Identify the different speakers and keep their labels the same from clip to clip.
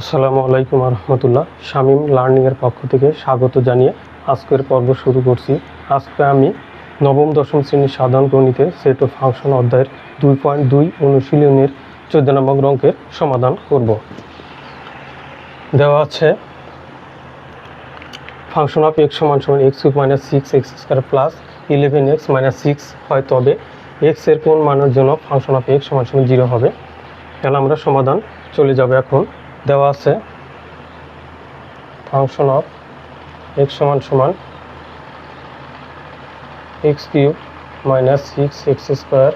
Speaker 1: আসসালামু আলাইকুম রহমতুল্লাহ শামীম লার্নিংয়ের পক্ষ থেকে স্বাগত জানিয়ে আজকের পর্ব শুরু করছি। আজকে আমি নবম, দশম শ্রেণির সাধারণ গণিতের সেট ও ফাংশন অধ্যায়ের দুই পয়েন্ট দুই অনুশীলনের চোদ্দ নম্বর অঙ্কের সমাধান করব। দেওয়া আছে ফাংশন অফ এক্স সমান সমান x cube minus six x square plus eleven x minus six হয় তবে এক্সের কোন মানের জন্য ফাংশন অফ এক্স সমান সমান জিরো হবে? তাহলে আমরা সমাধান চলে যাবে এখন। দেওয়া আছে। ফাংশন অফ এক্স সমান সমান x cube minus six x square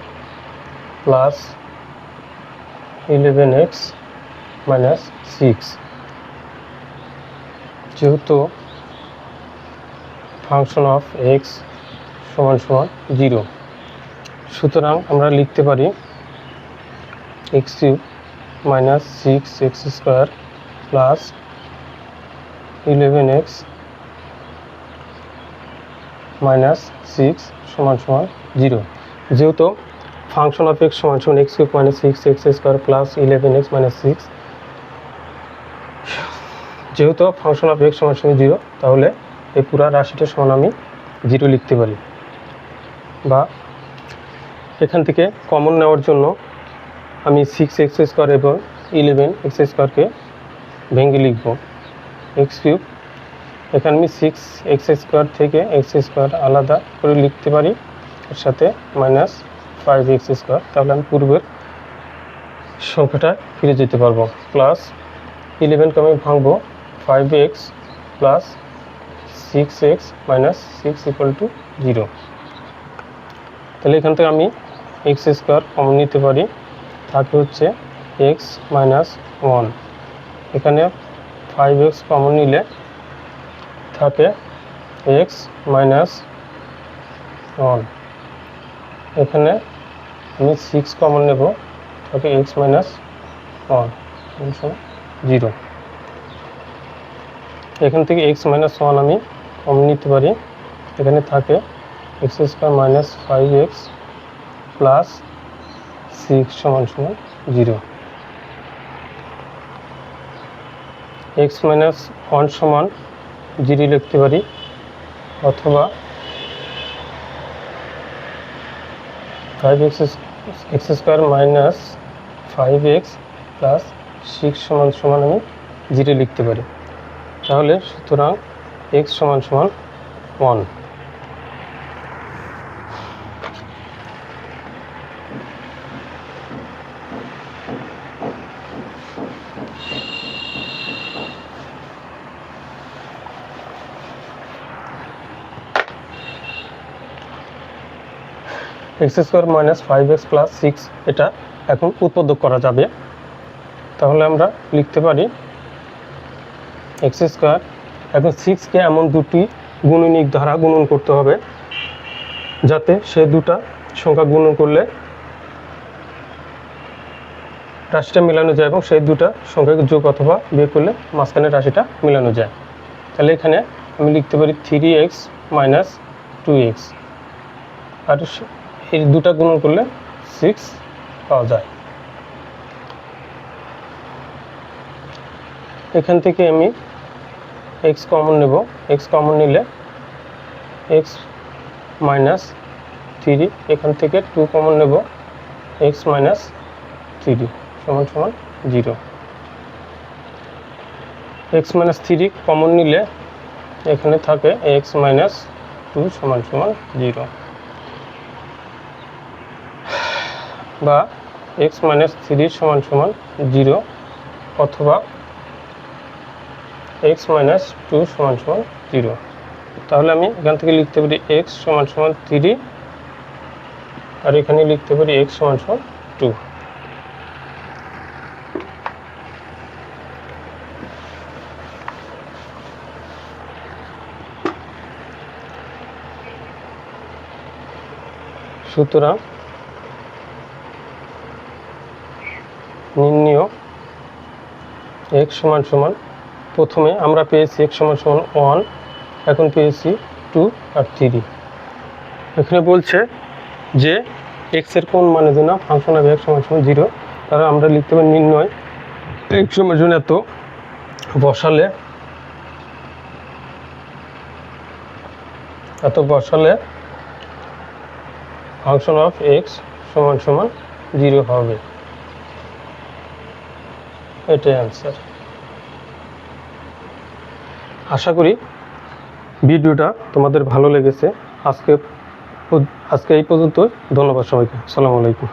Speaker 1: plus eleven x minus six যেহেতু ফাংশন অফ এক্স সমান সমান জিরো সুতরাং আমরা লিখতে পারি x cube minus six x square plus eleven x minus six সমান সমান জিরো যেহেতু ফাংশন অফ এক্স সমান সমান x cube minus six x square plus eleven x minus six যেহেতু ফাংশন অফ এক্স সমান সমান জিরো তাহলে এই পুরা রাশিটা সমান আমি জিরো লিখতে পারি। বা এখান থেকে কমন নেওয়ার জন্য আমি সিক্স এক্স স্কোয়ার এবং ইলেভেন এক্স স্কোয়ারকে ভেঙে লিখব। এক্স কিউব এখানে আমি সিক্স এক্স স্কোয়ার থেকে এক্স স্কোয়ার আলাদা করে লিখতে পারি, এর সাথে মাইনাস ফাইভ এক্স স্কোয়ার তাহলে আমি পূর্বের সংখ্যাটা ফিরে যেতে পারব। প্লাস ইলেভেনকে আমি ভাঙবো five x plus six x minus six equal to zero তাহলে এখান থেকে আমি এক্স স্কোয়ার কমন নিতে পারি। থাকে হচ্ছে এক্স মাইনাস ওয়ান। এখানে ফাইভ এক্স কমন নিলে থাকে এক্স মাইনাস ওয়ান। এখানে আমি সিক্স কমন নেব, থাকে এক্স মাইনাস ওয়ান জিরো। এখান থেকে এক্স মাইনাস ওয়ান আমি কমন নিতে পারি। এখানে থাকে x square minus five x plus six সমান সমান জিরো এক্স মাইনাস ওয়ান সমান জিরো লিখতে পারি, অথবা five x x square minus five x plus six সমান সমান আমি জিরো লিখতে পারি। তাহলে সুতরাং এক্স সমান সমান one x square minus five x plus six এটা এখন উৎপাদক করা যাবে। তাহলে আমরা লিখতে পারি এক্স স্কোয়ার এখন সিক্সকে এমন দুটি গুণনীক দ্বারা গুণন করতে হবে, যাতে সে দুটা সংখ্যা গুণন করলে রাশিটা মেলানো যায় এবং সেই দুটা সংখ্যাকে যোগ অথবা বিয়োগ করলে মাঝখানে রাশিটা মেলানো যায়। তাহলে এখানে আমি লিখতে পারি three x minus two x আর এই দুটা গুণন করলে সিক্স পাওয়া যায়। এখান থেকে আমি এক্স কমন নেব। এক্স কমন নিলে এক্স মাইনাস থ্রি এখান থেকে টু কমন নেব। এক্স মাইনাস থ্রি সমান সমান zero x minus three common নিলে এখানে থাকে এক্স মাইনাস টু সমান সমান জিরো বা এক্স মাইনাস থ্রি সমান সমান জিরো অথবা এক্স মাইনাস টু সমান সমান জিরো তাহলে আমি এখান থেকে লিখতে পারি এক্স সমান সমান থ্রি আর এখানে লিখতে পারি এক্স সমান সমান টু সুতরাং নির্ণয় এক্স সমান সমান, প্রথমে আমরা পেয়েছি এক্স সমান সমান ওয়ান এখন পেয়েছি টু আর থ্রি এখানে বলছে যে এক্সের কোন মানে জন্য ফাংশন অফ এক্স সমান সমান জিরো তাহলে আমরা লিখতে পারি নির্ণয়। এক্স সমান সমান এত, বসালে এত বসালে ফাংশন অফ এক্স সমান সমান জিরো হবে। এটাই অ্যান্সার আশা করি ভিডিওটা তোমাদের ভালো লেগেছে। আজকে আজকে এই পর্যন্ত ধন্যবাদ সবাইকে। আসসালামু আলাইকুম।